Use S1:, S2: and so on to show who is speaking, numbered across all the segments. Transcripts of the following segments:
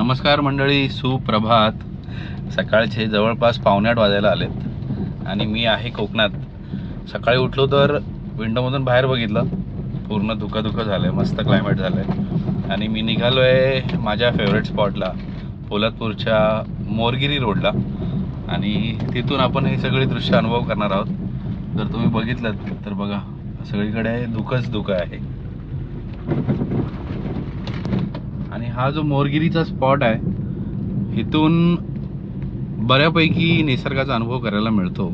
S1: नमस्कार मंडळी सुप्रभात. सकाळचे जवळपास पावणे आठ वाजायला आलेत आणि मी आहे कोकणात. सकाळी उठलो तर विंडोमधून बाहेर बघितलं. पूर्ण धुकं झालं आहे मस्त क्लायमेट झालं आहे आणि मी निघालो आहे माझ्या फेवरेट स्पॉटला पोलादपूरच्या मोरगिरी रोडला. आणि तिथून आपण हे सगळी दृश्य अनुभव करणार आहोत. जर तुम्ही बघितलं तर बघा सगळीकडे धुकंच धुकं आहे. आणि हा जो मोरगिरीचा स्पॉट आहे इथून बऱ्यापैकी निसर्गाचा अनुभव करायला मिळतो.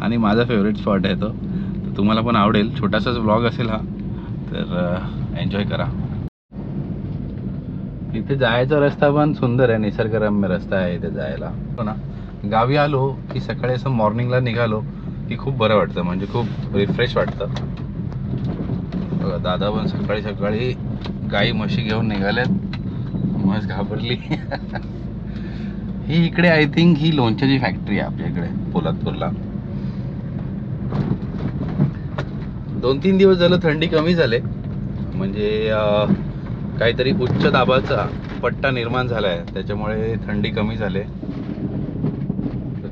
S1: आणि माझा फेवरेट स्पॉट आहे तो. तर तुम्हाला पण आवडेल. छोटासाच ब्लॉग असेल हा. तर एन्जॉय करा. इथे जायचा रस्ता पण सुंदर आहे. निसर्गरम्य रस्ता आहे इथे जायला. हो ना? गावी आलो की सकाळी असं मॉर्निंगला निघालो की खूप बरं वाटतं. म्हणजे खूप रिफ्रेश वाटतं. दादा पण सकाळी सकाळी गाई म्हशी घेऊन निघाल्यात मस्त घाबरली. ही इकडे आय थिंक ही लोणच्याची फॅक्टरी आहे आपल्या इकडे पोलादपूरला. दोन तीन दिवस झालं थंडी कमी झाले. म्हणजे काहीतरी उच्च दाबाचा पट्टा निर्माण झाला आहे त्याच्यामुळे थंडी कमी झाले.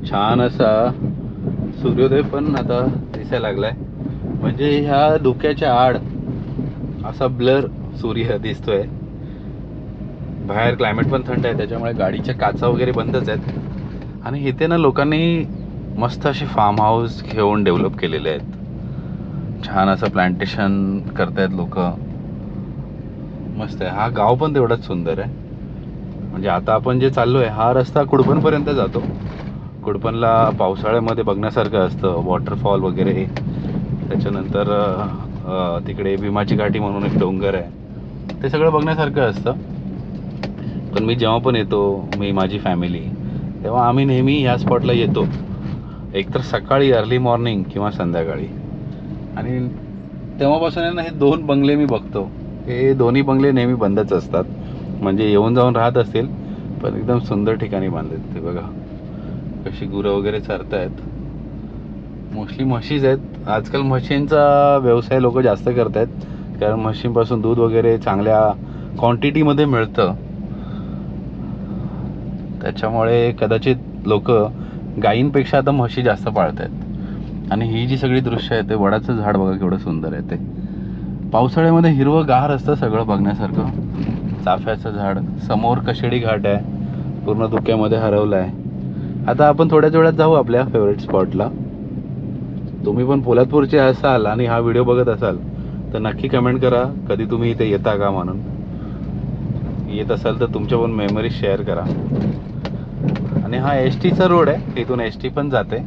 S1: छान असा सूर्योदय पण आता दिसायला लागलाय. म्हणजे ह्या धुक्याच्या आड असा ब्लर सूर्य दिसतोय. बाहेर क्लायमेट पण थंड आहे त्याच्यामुळे गाडीच्या काचा वगैरे बंदच आहेत. आणि इथे ना लोकांनी मस्त असे फार्म हाऊस घेऊन डेव्हलप केलेले आहेत. छान असं प्लांटेशन करतायत लोक. मस्त आहे. हा गाव पण तेवढाच सुंदर आहे. म्हणजे आता आपण जे चाललो आहे हा रस्ता कुडपणपर्यंत जातो. कुडपणला पावसाळ्यामध्ये बघण्यासारखं असतं वॉटरफॉल वगैरे. त्याच्यानंतर तिकडे भीमाची घाटी म्हणून एक डोंगर आहे. ते सगळं बघण्यासारखं असतं. पण मी जेव्हा पण येतो मी माझी फॅमिली तेव्हा आम्ही नेहमी ह्या स्पॉटला येतो. एकतर सकाळी अर्ली मॉर्निंग किंवा संध्याकाळी. आणि तेव्हापासून आहे ना हे दोन बंगले मी बघतो. हे दोन्ही बंगले नेहमी बंदच असतात. म्हणजे येऊन जाऊन राहत असतील पण एकदम सुंदर ठिकाणी बांधलेत ते बघा. कशी गुरं वगैरे चरत आहेत मोस्टली म्हशीज आहेत. आजकाल म्हशींचा व्यवसाय लोक जास्त करत आहेत कारण म्हशींपासून दूध वगैरे चांगल्या क्वांटिटीमध्ये मिळतं. त्याच्यामुळे कदाचित लोक गायींपेक्षा आता म्हशी जास्त पाळत आहेत आणि ही जी सगळी दृश्य आहे ते वडाचं झाड बघा केवढं सुंदर आहे ते. पावसाळ्यामध्ये हिरवं गार असतं सगळं बघण्यासारखं. चाफ्याचं झाड समोर कशेडी घाट आहे पूर्ण धुक्यामध्ये हरवलं आहे आता आपण थोड्याच वेळात जाऊ आपल्या फेवरेट स्पॉटला तुम्ही पण पोलादपूरचे असाल आणि हा व्हिडिओ बघत असाल तर नक्की कमेंट करा कधी तुम्ही इथे येता का म्हणून. येत असाल तर तुमच्या पण मेमरीज शेअर करा. आणि हा एस टीचा रोड आहे. इथून एस टी पण जाते.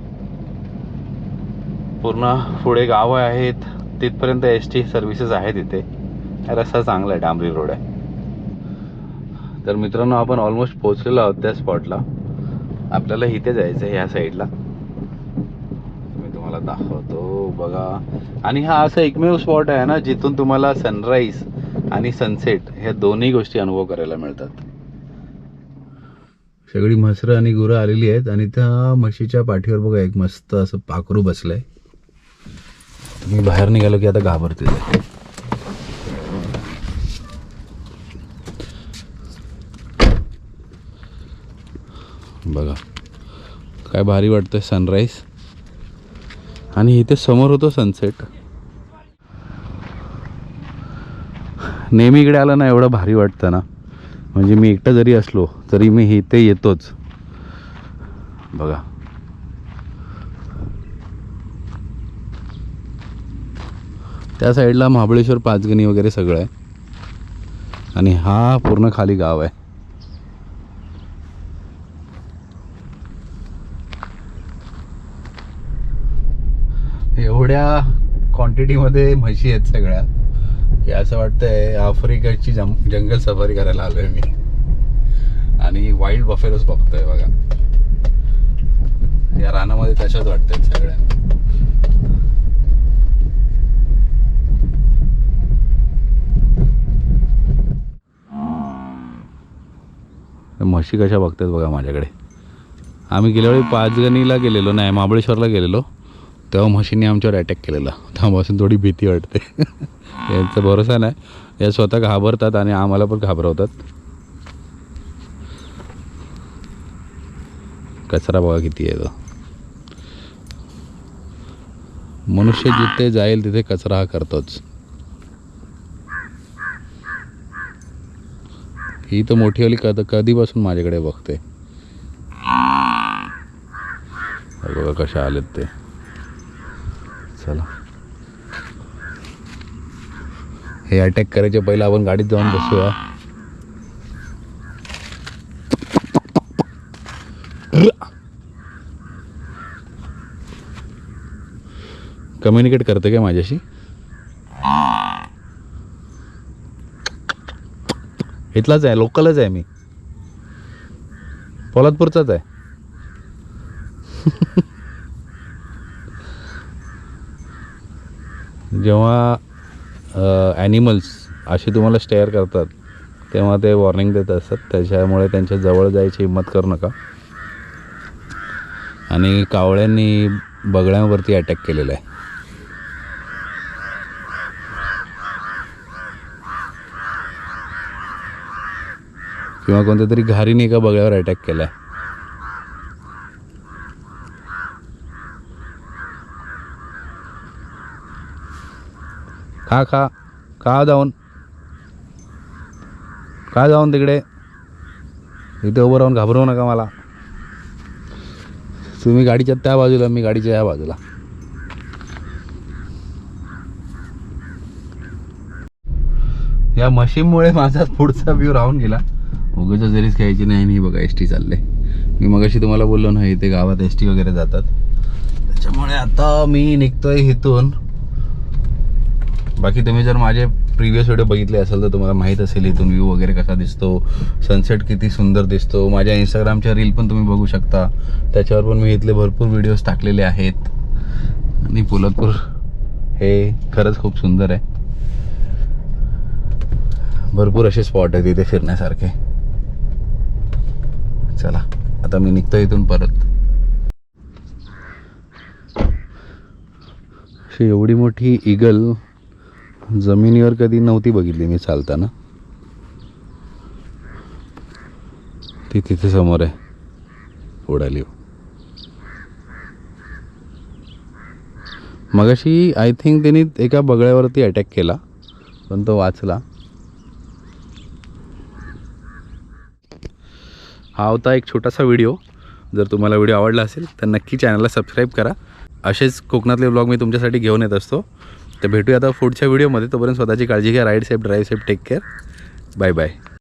S1: पूर्ण पुढे गावं आहेत. तिथपर्यंत एस टी सर्व्हिसेस आहेत इथे. रस्ता चांगला आहे डांबरी रोड आहे. तर मित्रांनो आपण ऑलमोस्ट पोहोचलेलो आहोत त्या स्पॉटला आपल्याला इथे जायचं आहे ह्या साईडला मी तुम्हाला दाखवतो. बघा. आणि हा असा एकमेव स्पॉट आहे ना जिथून तुम्हाला सनराईज आणि सनसेट ह्या दोन्ही गोष्टी अनुभव करायला मिळतात. सगळी म्हसरं आणि गुरं आलेली आहेत आणि त्या म्हशीच्या पाठीवर बघा एक मस्त असं पाखरू बसलंय. मी बाहेर निघालो की आता घाबरते बघा काय भारी वाटतंय सनराईज आणि इथे समोर होतो सनसेट नेहमी इकडे आलं ना एवढं भारी वाटतं ना. म्हणजे मी एकटं जरी असलो तरी मी इथे येतोच. बघा. त्या साईडला महाबळेश्वर पाचगणी वगैरे सगळं आहे. आणि हा पूर्ण खाली गाव आहे. एवढ्या क्वांटिटीमध्ये म्हशी आहेत सगळ्या. की असं वाटतंय आफ्रिकाची जम जंगल सफारी करायला आलोय मी. आणि वाईल्ड बफेलोच बघतोय बघा. या रानामध्ये तशाच वाटतंय सगळ्या. म्हशी कशा बघतात बघा माझ्याकडे. आम्ही गेल्या वेळी पाचगणीला गेलेलो नाही महाबळेश्वरला गेलेलो. तेव्हा म्हशीने आमच्यावर अटॅक केलेला. तेव्हापासून थोडी भीती वाटते. यांचा भरोसा नाही. या स्वतः घाबरतात आणि आम्हाला पण घाबरवतात. कचरा बघा किती आहे तो. मनुष्य जिथे जाईल तिथे कचरा हा करतोच. ही तर मोठीवाली कद कधीपासून माझ्याकडे बघते. बघा कशा आलेत ते. चला. हे अटॅक करायच्या पहिलं आपण गाडीत जाऊन बसूया. कम्युनिकेट करते का माझ्याशी? इथलाच आहे लोकलच आहे मी. पोलादपूरचाच आहे. जेव्हा ॲनिमल्स असे तुम्हाला स्टेअर करतात तेव्हा ते वॉर्निंग देत असतात. त्याच्यामुळे त्यांच्या जवळ जायची हिंमत करू नका. आणि कावळ्यांनी बगळ्यांवरती अटॅक केलेला आहे. किंवा कोणत्या तरी घारीने एका बगळ्यावर अटॅक केला आहे खा खा. खा जाऊन. खा जाऊन तिकडे. इथे उभं राहून घाबरवू नका मला. तुम्ही गाडीच्या त्या बाजूला मी गाडीच्या या बाजूला. या मशीनमुळे माझा पुढचा व्ह्यू राहून गेला. उगाच जरीच घ्यायची नाही आणि बघा एस टी चालले मी मगाशी तुम्हाला बोललो ना इथे गावात एस टी वगैरे जातात. त्याच्यामुळे आता मी निघतोय इथून. बाकी तुम्ही जर माझे प्रिव्हियस व्हिडिओ बघितले असेल तर तुम्हाला माहीत असेल इथून व्ह्यू वगैरे कसा दिसतो. सनसेट किती सुंदर दिसतो. माझ्या इंस्टाग्रामच्या रील पण तुम्ही बघू शकता. त्याच्यावर पण मी इथले भरपूर व्हिडिओज टाकलेले आहेत. आणि पोलादपूर हे खरंच खूप सुंदर आहे. भरपूर असे स्पॉट आहेत तिथे फिरण्यासारखे. चला आता मी निघतो इथून परत. अशी एवढी मोठी इगल जमिनीवर कधी नव्हती बघितली मी चालताना. ती तिथे समोर आहे. उडाली. मगाशी आय थिंक त्यांनी एका बगळ्यावरती अटॅक केला पण तो वाचला. हा होता एक छोटासा व्हिडिओ जर तुम्हाला व्हिडिओ आवडला असेल तर नक्की चॅनलला सबस्क्राईब करा. असेच कोकणातले ब्लॉग मी तुमच्यासाठी घेऊन येत असतो. तर भेटूया आता पुढच्या व्हिडिओमध्ये तोपर्यंत स्वतःची काळजी घ्या. Ride safe drive safe take care bye bye